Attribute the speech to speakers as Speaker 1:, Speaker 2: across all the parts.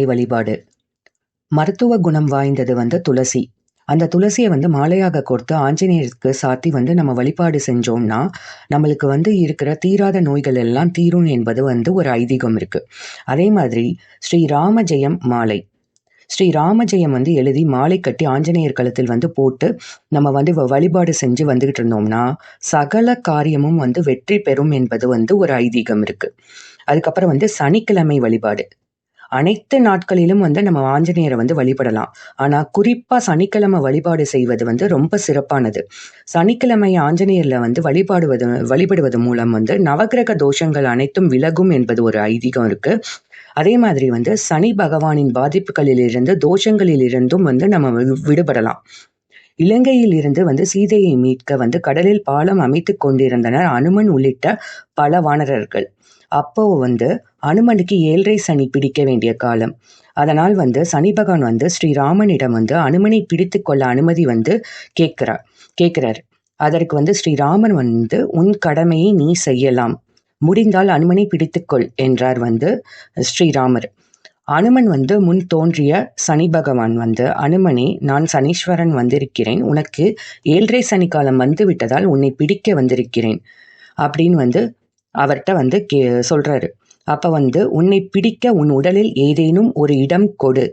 Speaker 1: வழிபாடு. மருத்துவ குணம் வாய்ந்தது வந்து துளசி. அந்த துளசியை வந்து மாலையாக கொடுத்து ஆஞ்சநேயருக்கு சாத்தி வந்து நம்ம வழிபாடு செஞ்சோம்னா நம்மளுக்கு வந்து இருக்கிற தீராத நோய்கள் எல்லாம் தீரும் என்பது வந்து ஒரு ஐதீகம் இருக்கு. அதே மாதிரி ஸ்ரீ ராமஜெயம் மாலை. ஸ்ரீ ராமஜெயம் வந்து எழுதி மாலை கட்டி ஆஞ்சநேயர் கழுத்தில் வந்து போட்டு நம்ம வந்து வ- வழிபாடு செஞ்சு வந்துகிட்டு இருந்தோம்னா சகல காரியமும் வந்து வெற்றி பெறும் என்பது வந்து ஒரு ஐதீகம் இருக்கு. அதுக்கப்புறம் வந்து சனிக்கிழமை வழிபாடு. அனைத்து நாட்களிலும் வந்து நம்ம ஆஞ்சநேயரை வந்து வழிபடலாம். ஆனால் குறிப்பாக சனிக்கிழமை வழிபாடு செய்வது வந்து ரொம்ப சிறப்பானது. சனிக்கிழமை ஆஞ்சநேயரில் வந்து வழிபாடுவது வழிபடுவது மூலம் வந்து நவக்கிரக தோஷங்கள் அனைத்தும் விலகும் என்பது ஒரு ஐதீகம் இருக்கு. அதே மாதிரி வந்து சனி பகவானின் பாதிப்புகளிலிருந்து தோஷங்களிலிருந்தும் வந்து நம்ம வி- விடுபடலாம். இலங்கையில் இருந்து வந்து சீதையை மீட்க வந்து கடலில் பாலம் அமைத்து கொண்டிருந்தனர் அனுமன் உள்ளிட்ட பல வானரர்கள். அப்போ வந்து அனுமனுக்கு ஏழரை சனி பிடிக்க வேண்டிய காலம். அதனால் வந்து சனி பகவான் வந்து ஸ்ரீராமனிடம் வந்து அனுமனை பிடித்து கொள்ள அனுமதி வந்து கேட்கிறார் கேட்கிறார். அதற்கு வந்து ஸ்ரீராமன் வந்து உன் கடமையை நீ செய்யலாம். முடிந்தால் அனுமனை பிடித்துக்கொள் என்றார் வந்து ஸ்ரீராமர். அனுமன் வந்து முன் தோன்றிய சனி பகவான் வந்து அனுமனே நான் சனீஸ்வரன் வந்திருக்கிறேன். உனக்கு ஏழரை சனி காலம் வந்து விட்டதால் உன்னை பிடிக்க வந்திருக்கிறேன். அப்படின்னு வந்து அவர்கிட்ட வந்து கே சொல்றாரு. அப்ப வந்து உன்னை பிடிக்க உன் உடலில் ஏதேனும் ஒரு இடம் கொடு.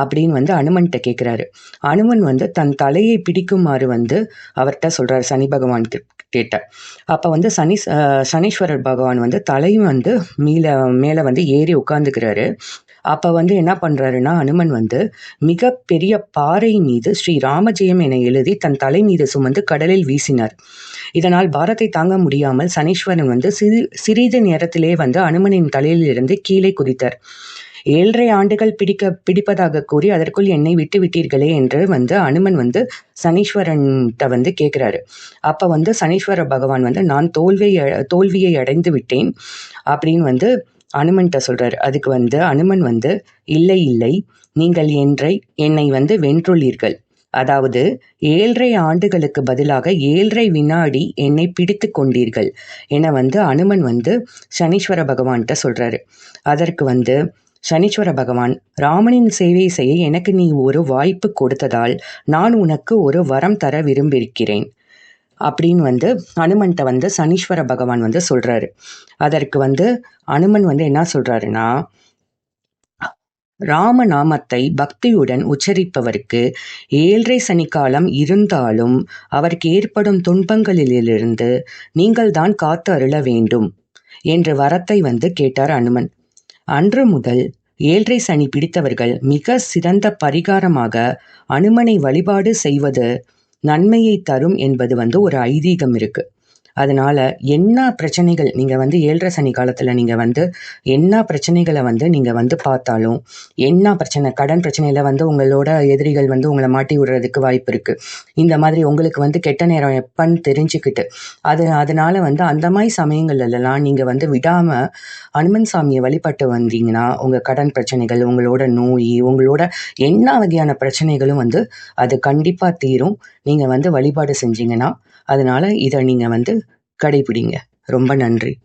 Speaker 1: அப்படின்னு வந்து அனுமன்கிட்ட கேட்குறாரு அனுமன் வந்து தன் தலையை பிடிக்குமாறு வந்து அவர்கிட்ட சொல்றாரு சனி பகவான் கேட்ட அப்ப வந்து சனி சனீஸ்வரர் பகவான் வந்து தலையும் வந்து மீள மேல வந்து ஏறி உட்காந்துக்கிறாரு அப்போ வந்து என்ன பண்ணுறாருன்னா அனுமன் வந்து மிக பெரிய பாறை மீது ஸ்ரீ ராமஜெயம் என எழுதி தன் தலை மீது சுமந்து கடலில் வீசினார். இதனால் பாரத்தை தாங்க முடியாமல் சனீஸ்வரன் வந்து சிறு சிறிது நேரத்திலே வந்து அனுமனின் தலையிலிருந்து கீழே குதித்தார். ஏழரை ஆண்டுகள் பிடிக்க பிடிப்பதாக கூறி அதற்குள் என்னை விட்டு விட்டீர்களே என்று வந்து அனுமன் வந்து சனீஸ்வரன்கிட்ட வந்து கேட்குறாரு அப்போ வந்து சனீஸ்வர பகவான் வந்து நான் தோல்வியை தோல்வியை அடைந்து விட்டேன் அப்படின்னு வந்து அனுமன்கிட்ட சொல்கிறார் அதுக்கு வந்து அனுமன் வந்து இல்லை இல்லை நீங்கள் என்றை என்னை வந்து வென்றுள்ளீர்கள். அதாவது ஏழரை ஆண்டுகளுக்கு பதிலாக ஏழரை வினாடி என்னை பிடித்து கொண்டீர்கள். என வந்து அனுமன் வந்து சனீஸ்வர பகவான்கிட்ட சொல்றாரு. அதற்கு வந்து சனீஸ்வர பகவான் ராமனின் சேவை செய்ய எனக்கு நீ ஒரு வாய்ப்பு கொடுத்ததால் நான் உனக்கு ஒரு வரம் தர விரும்பியிருக்கிறேன். அப்படின்னு வந்து அனுமன்கிட்ட வந்து சனீஸ்வர பகவான் வந்து சொல்றாரு. அதற்கு வந்து அனுமன் வந்து என்ன சொல்றாருன்னா ராமநாமத்தை பக்தியுடன் உச்சரிப்பவருக்கு ஏழரை சனிக்காலம் இருந்தாலும் அவருக்கு ஏற்படும் துன்பங்களிலிருந்து நீங்கள் தான் காத்து அருள வேண்டும் என்ற வரத்தை வந்து கேட்டார் அனுமன். அன்று முதல் ஏழரை சனி பிடித்தவர்கள் மிக சிறந்த பரிகாரமாக அனுமனை வழிபாடு செய்வது நன்மையை தரும் என்பது வந்து ஒரு ஐதீகம் இருக்கு. அதனால என்ன பிரச்சனைகள் நீங்க வந்து ஏழரை சனி காலத்துல நீங்க வந்து என்ன பிரச்சனைகளை வந்து நீங்க வந்து பார்த்தாலும் என்ன பிரச்சனை கடன் பிரச்சனையில வந்து உங்களோட எதிரிகள் வந்து உங்களை மாட்டி விடுறதுக்கு வாய்ப்பு இருக்கு. இந்த மாதிரி உங்களுக்கு வந்து கெட்ட நேரம் எப்பன்னு தெரிஞ்சுக்கிட்டு அது அதனால வந்து அந்த மாதிரி சமயங்கள்லாம் நீங்க வந்து விடாம அனுமன் சாமியை வழிபட்டு வந்தீங்கன்னா உங்க கடன் பிரச்சனைகள் உங்களோட நோய் உங்களோட என்ன வகையான பிரச்சனைகளும் வந்து அது கண்டிப்பா தீரும். நீங்க வந்து வழிபாடு செஞ்சீங்கன்னா அதனால இதை நீங்க வந்து கடைபிடிங்க. ரொம்ப நன்றி.